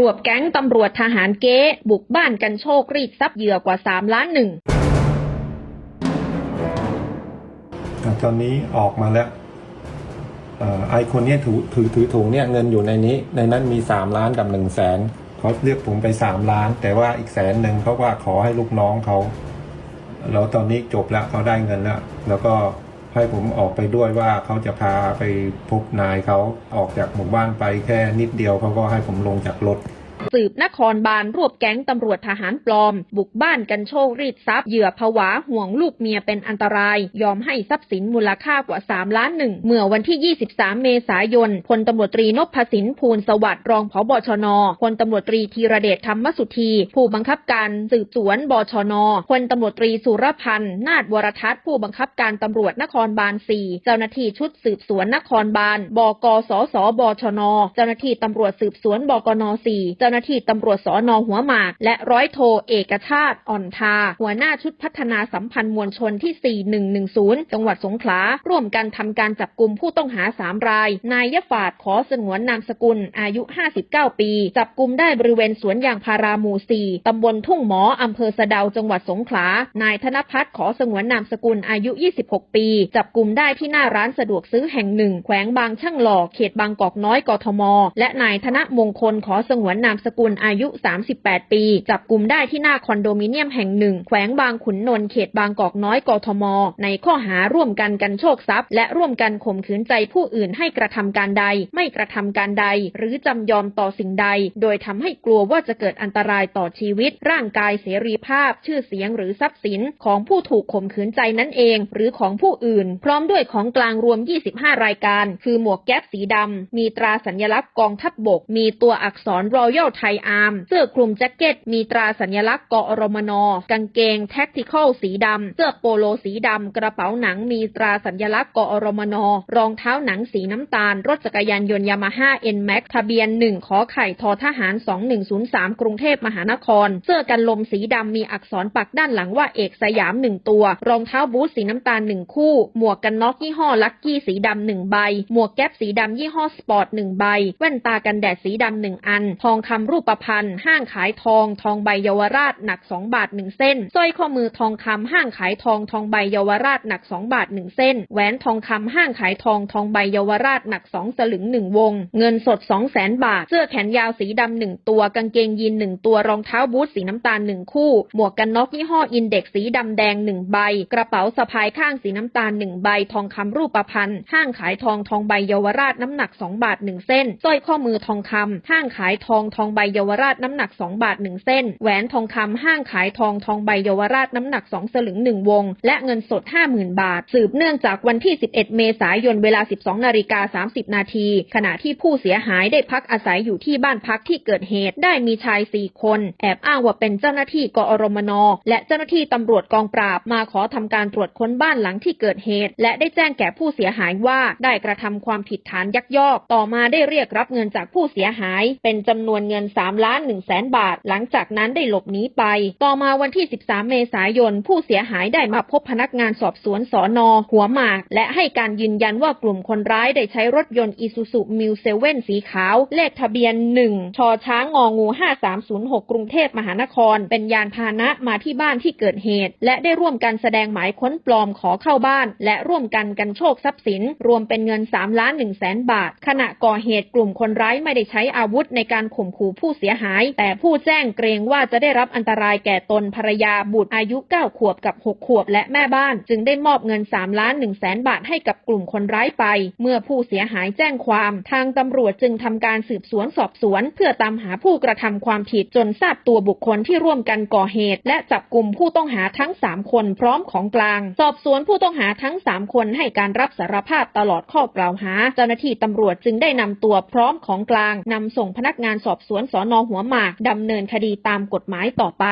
รวบแก๊งตำรวจทหารเก๊บุกบ้านกันโชครีดทรัพย์เหยื่อกว่า 3 ล้านหนึ่งอะตอนนี้ออกมาแล้วเอ่อไอคนเนี้ยถือถือถือถุงเนี่ยเงินอยู่ในนี้ ในนั้นมีสามล้านกับหนึ่งแสนเขาเรียกผมไปสามล้าน แต่ว่าอีกแสนหนึ่งเขาว่าขอให้ลูกน้องเขาแล้วตอนนี้จบแล้วเขาได้เงินแล้ว แล้วก็ให้ผมออกไปด้วยว่าเขาจะพาไปพบนายเขาออกจากหมู่บ้านไปแค่นิดเดียวเขาก็ให้ผมลงจากรถ สืบนครบาลรวบแก๊งตำรวจทหารปลอม บุกบ้านกันโชครีดทรัพย์เหยื่อผวาห่วงลูกเมียเป็นอันตราย ยอมให้ทรัพย์สินมูลค่ากว่า 3 ล้านหนึ่งเมื่อวันที่ 23 เมษายนพลตำรวจตรีนพสินภูลสวัสดิ์รองผบชนพลตำรวจตรีธีรเดชธรรมสุธี ผู้บังคับการสืบสวนบชนพลตำรวจตรีสุรพันธ์นาฏวรทัศน์ผู้บังคับการตำรวจนครบาล 4 เจ้าหน้าที่ชุดสืบสวนนครบาลบกสสบชน เจ้าหน้าที่ตำรวจสืบสวนบกน4เจ้าหน้าที่ตำรวจสอนอหัวหมาก และร้อยโทเอกชาติอ่อนทา หัวหน้าชุดพัฒนาสัมพันธ์มวลชนที่ 4110 จังหวัดสงขลา ร่วมกันทำการจับกลุ่มผู้ต้องหา 3 ราย นายยฝาดขอสงวนนามสกุล อายุ 59 ปี จับกลุ่มได้บริเวณสวนยางพาราหมู่ 4 ตำบลทุ่งหมออำเภอสะเดา จังหวัดสงขลา นายธนพัฒน์ขอสงวนนามสกุล อายุ 26 ปี จับกลุ่มได้ที่หน้าร้านสะดวกซื้อแห่งหนึ่ง แขวงบางช่างหล่อ เขตบางกอกน้อย กทม และนายธนมงคลขอสงวนนามสกุลอายุ 38 ปี จับกลุ่มได้ที่หน้าคอนโดมิเนียมแห่งหนึ่ง แขวงบางขุนนนท์เขตบางกอกน้อยกทม ในข้อหาร่วมกันกันโชคทรัพย์ และร่วมกันข่มขืนใจผู้อื่นให้กระทำการใด ไม่กระทำการใด หรือจำยอมต่อสิ่งใด โดยทำให้กลัวว่าจะเกิดอันตรายต่อชีวิต ร่างกายเสรีภาพ ชื่อเสียงหรือทรัพย์สินของผู้ถูกข่มขืนใจนั่นเอง หรือของผู้อื่น พร้อมด้วยของกลางรวม 25 รายการ คือหมวกแก๊ปสีดำมีตราสัญลักษณ์กองทัพบบก มีตัวอักษรรอย Royal Thai Arm เสื้อคลุมแจ็คเก็ต มีตราสัญลักษณ์กอรมน กางเกง Tactical สีดำ เสื้อโปโลสีดำ กระเป๋าหนังมีตราสัญลักษณ์กอรมน รองเท้าหนังสีน้ำตาล รถจักรยานยนต์ยามาฮ่า N-Max ทะเบียน 1 ขอไข่ทอทหาร 2103 กรุงเทพมหานคร เสื้อกันลมสีดำมีอักษรปักด้านหลังว่าเอกสยาม1ตัว รองเท้าบูทสีน้ำตาล1คู่ หมวกกันน็อกยี่ห้อลักกี้สีดำ1ใบ หมวกแก๊ปสีดำยี่ห้อสปอร์ต1ใบ แว่นตากันแดดสีดำ1อัน ทองคคำรูปพรรณห้างขายทอง ทองใบเยาวราชหนัก 2 บาท 1 เส้นสร้อยข้อมือทองคำห้างขายทอง ทองใบเยาวราชหนัก 2 บาท 1 เส้น แหวนทองคำห้างขายทอง ทองใบเยาวราชหนัก 2 สลึง 1 วง เงินสด 2 0 0แสนบาท เสื้อแขนยาวสีดำ1ตัว กางเกงยีน1ตัว รองเท้าบูทสีน้ำตาล1คู่ หมวกกันน็อกยี่ห้ออินเด็กสีดำแดง1ใบ กระเป๋าสะพายข้างสีน้ำตาล1ใบ ทองคำรูปพรรณห้างขายทอง ทองใบเยาวราชน้ำหนัก 2 บาท 1 เส้นสร้อยข้อมือทองคำห้างขายทองทองใบเยาวราชน้ำหนัก 2 บาท 1 เส้น แหวนทองคำห้างขายทองทองใบเยาวราชน้ำหนัก 2 สลึง 1 วง และเงินสด 50,000 บาท สืบเนื่องจากวันที่ 11 เมษายนเวลา 12 นาฬิกา 30 นาที ขณะที่ผู้เสียหายได้พักอาศัยอยู่ที่บ้านพักที่เกิดเหตุ ได้มีชาย 4 คน แอบอ้างว่าเป็นเจ้าหน้าที่กอรมน และเจ้าหน้าที่ตำรวจกองปราบมาขอทำการตรวจค้นบ้านหลังที่เกิดเหตุ และได้แจ้งแก่ผู้เสียหายว่าได้กระทำความผิดฐานยักยอก ต่อมาได้เรียกรับเงินจากผู้เสียหายเป็นจำนวนเงิน3ล้าน1แสนบาท หลังจากนั้นได้หลบหนีไป ต่อมาวันที่ 13 เมษายน ผู้เสียหายได้มาพบพนักงานสอบสวนสอนอหัวหมาก และให้การยืนยันว่ากลุ่มคนร้ายได้ใช้รถยนต์อีซูซูมิวเซเว่นสีขาว เลขทะเบียน 1 ชอช้างงองู 5306 กรุงเทพมหานคร เป็นยานพาหนะมาที่บ้านที่เกิดเหตุ และได้ร่วมกันแสดงหมายค้นปลอมขอเข้าบ้าน และร่วมกันกันโชคทรัพย์สิน รวมเป็นเงิน3ล้าน1แสนบาท ขณะก่อเหตุกลุ่มคนร้ายไม่ได้ใช้อาวุธในการข่มขู่ผู้เสียหาย แต่ผู้แจ้งเกรงว่าจะได้รับอันตรายแก่ตนภรรยาบุตรอายุ 9 ขวบกับ 6 ขวบและแม่บ้าน จึงได้มอบเงิน3ล้าน1แสนบาทให้กับกลุ่มคนร้ายไป เมื่อผู้เสียหายแจ้งความ ทางตำรวจจึงทำการสืบสวนสอบสวน เพื่อตามหาผู้กระทำความผิดจนทราบตัวบุคคลที่ร่วมกันก่อเหตุ และจับกลุ่มผู้ต้องหาทั้ง 3 คนพร้อมของกลาง สอบสวนผู้ต้องหาทั้ง 3 คนให้การรับสารภาพตลอดข้อกล่าวหา เจ้าหน้าที่ตำรวจจึงได้นำตัวพร้อมของกลางนำส่งพนักงานสอบสวนสอนอหัวหมากดำเนินคดีตามกฎหมายต่อไป